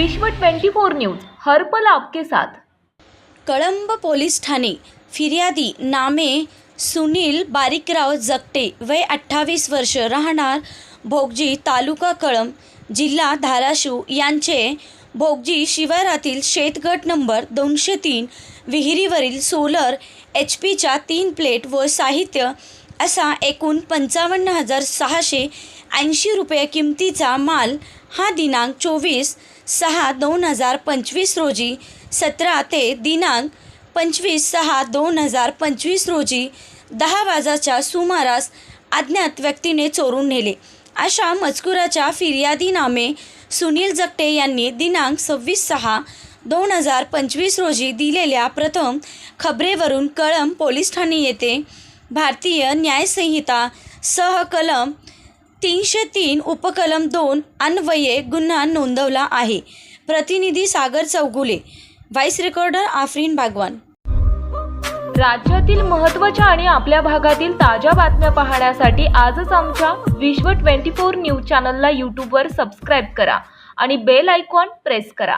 विश्व 24 न्यूज हर पल आपके साथ. कळंब पोलीस ठाणे फिर्यादी नामे सुनील बारिकराव जगटे वय अठ्ठावीस वर्ष राहणार भोगजी तालुका कळंब जिल्हा धाराशिव. यांचे भोगजी शिवारातील शेतगट नंबर दोनशे तीन विहिरीवरील सोलर एच पीच्या तीन प्लेट व साहित्य असा एकूण पंचावन्न हजार सहाशे ऐंशी रुपये किमतीचा माल हा दिनांक चोवीस सहा दोन हजार पंचवीस रोजी सतरा ते दिनांक पंचवीस सहा दोन हजार पंचवीस रोजी दहा वाजाच्या सुमारास अज्ञात व्यक्तीने चोरून नेले. अशा मजकुराच्या फिर्यादीनामे सुनील जगटे यांनी दिनांक सव्वीस सहा दोन हजार पंचवीस रोजी दिलेल्या प्रथम खबरेवरून कळंब पोलीस ठाणे येथे भारतीय न्यायसंहिता सहकलम तीनशे तीन उपकलम दोन अन्वये गुन्हा नोंदवला आहे. प्रतिनिधी सागर चौगुले व्हाईस रेकॉर्डर आफरीन बागवान. राज्यातील महत्त्वाच्या आणि आपल्या भागातील ताज्या बातम्या पाहण्यासाठी आजच आमच्या विश्व 24 न्यूज चॅनलला यूट्यूबवर सबस्क्राईब करा आणि बेल आयकॉन प्रेस करा.